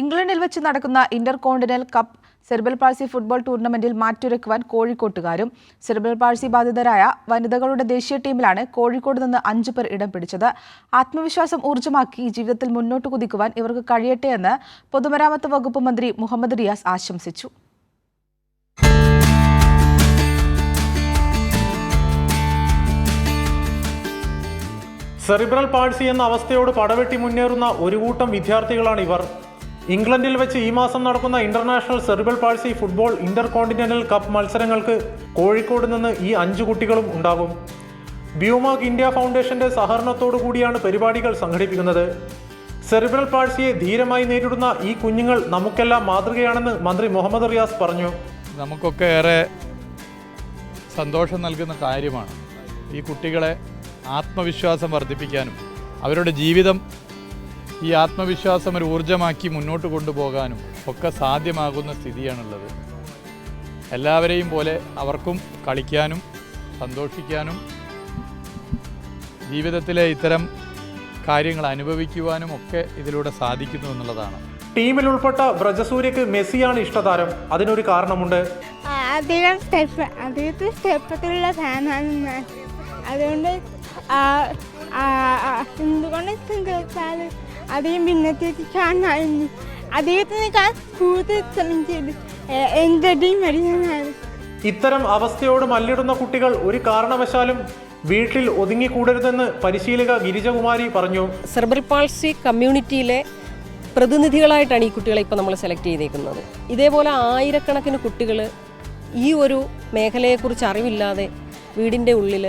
ഇംഗ്ലണ്ടിൽ വെച്ച് നടക്കുന്ന intercontinental cup cerebral palsy football ടൂർണമെന്റിൽ മാറ്റുരക്കുവാൻ കോഴിക്കോട്ടുകാരും സെർബൽ പാഴ്സി ബാധിതരായ വനിതകളുടെ ദേശീയ ടീമിലാണ് കോഴിക്കോട് നിന്ന് അഞ്ചു പേർ ഇടം പിടിച്ചത്. ആത്മവിശ്വാസം ഊർജമാക്കി ജീവിതത്തിൽ മുന്നോട്ട് കുതിക്കുവാൻ ഇവർക്ക് കഴിയട്ടെ എന്ന് പൊതുമരാമത്ത് വകുപ്പ് മന്ത്രി മുഹമ്മദ് റിയാസ് ആശംസിച്ചു. സെറിബ്രൽ പാഴ്സി എന്ന അവസ്ഥയോട് പടവെട്ടി മുന്നേറുന്ന ഒരു കൂട്ടം വിദ്യാർത്ഥികളാണ് ഇവർ. ഇംഗ്ലണ്ടിൽ വെച്ച് ഈ മാസം നടക്കുന്ന international cerebral palsy football intercontinental cup മത്സരങ്ങൾക്ക് കോഴിക്കോട് നിന്ന് ഈ അഞ്ച് കുട്ടികളും ഉണ്ടാകും. ബ്യൂമാക് ഇന്ത്യ ഫൗണ്ടേഷന്റെ സഹകരണത്തോടു കൂടിയാണ് പരിപാടികൾ സംഘടിപ്പിക്കുന്നത്. സെറിബ്രൽ പാഴ്സിയെ ധീരമായി നേരിടുന്ന ഈ കുഞ്ഞുങ്ങൾ നമുക്കെല്ലാം മാതൃകയാണെന്ന് മന്ത്രി മുഹമ്മദ് റിയാസ് പറഞ്ഞു. നമുക്കൊക്കെ ഏറെ സന്തോഷം നൽകുന്ന കാര്യമാണ്. ഈ കുട്ടികളെ ആത്മവിശ്വാസം വർദ്ധിപ്പിക്കാനും അവരുടെ ജീവിതം ഈ ആത്മവിശ്വാസം ഒരു ഊർജമാക്കി മുന്നോട്ട് കൊണ്ടുപോകാനും ഒക്കെ സാധ്യമാകുന്ന സ്ഥിതിയാണുള്ളത്. എല്ലാവരെയും പോലെ അവർക്കും കളിക്കാനും സന്തോഷിക്കാനും ജീവിതത്തിലെ ഇത്തരം കാര്യങ്ങൾ അനുഭവിക്കുവാനും ഒക്കെ ഇതിലൂടെ സാധിക്കുന്നു എന്നുള്ളതാണ്. ടീമിൽ ഉൾപ്പെട്ട വ്രജസൂര്യക്ക് മെസ്സിയാണ് ഇഷ്ടതാരം. അതിനൊരു കാരണമുണ്ട്. അധികം സ്റ്റെപ്പ് അദ്ദേഹത്തെ സ്റ്റെപ്പത്തിലുള്ള ഫാനാണ് അതുകൊണ്ട് എന്തുകൊണ്ട് അദ്ദേഹം ഇന്നത്തേക്ക് കാണായിരുന്നു അദ്ദേഹത്തിന് ഞാൻ കൂടുതൽ ശ്രമം ചെയ്ത് എന്റെ ടീം വരികയാണ് ഇത്തരം അവസ്ഥയോട് മല്ലിടുന്ന കുട്ടികൾ ഒരു കാരണവശാലും വീട്ടിൽ ഒതുങ്ങിക്കൂടരുതെന്ന് പരിശീലക ഗിരിജകുമാരി പറഞ്ഞു. സെർബൽ പാൾസി കമ്മ്യൂണിറ്റിയിലെ പ്രതിനിധികളായിട്ടാണ് ഈ കുട്ടികളെ ഇപ്പോൾ നമ്മൾ സെലക്ട് ചെയ്തേക്കുന്നത്. ഇതേപോലെ ആയിരക്കണക്കിന് കുട്ടികൾ ഈ ഒരു മേഖലയെക്കുറിച്ച് അറിവില്ലാതെ വീടിന്റെ ഉള്ളിൽ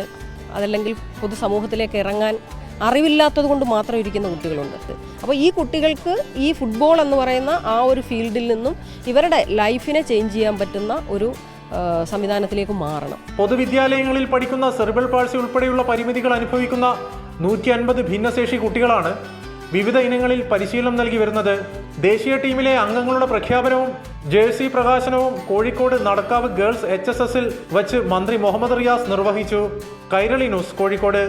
അതല്ലെങ്കിൽ പൊതുസമൂഹത്തിലേക്ക് ഇറങ്ങാൻ അറിവില്ലാത്തത് കൊണ്ട് മാത്രം ഇരിക്കുന്ന കുട്ടികളുണ്ട്. അപ്പോൾ ഈ കുട്ടികൾക്ക് ഈ ഫുട്ബോൾ എന്ന് പറയുന്ന ആ ഒരു ഫീൽഡിൽ നിന്നും ഇവരുടെ ലൈഫിനെ ചേഞ്ച് ചെയ്യാൻ പറ്റുന്ന ഒരു സംവിധാനത്തിലേക്ക് മാറണം. പൊതുവിദ്യാലയങ്ങളിൽ പഠിക്കുന്ന സെറിബൽ പാഴ്സി ഉൾപ്പെടെയുള്ള പരിമിതികൾ അനുഭവിക്കുന്ന നൂറ്റി അൻപത് ഭിന്നശേഷി കുട്ടികളാണ് വിവിധ ഇനങ്ങളിൽ പരിശീലനം നൽകി വരുന്നത്. ദേശീയ ടീമിലെ അംഗങ്ങളുടെ പ്രഖ്യാപനവും ജേഴ്സി പ്രകാശനവും Kozhikode Nadakkavu girls H S എസിൽ വച്ച് മന്ത്രി മുഹമ്മദ് റിയാസ് നിർവഹിച്ചു. കൈരളി ന്യൂസ് കോഴിക്കോട്.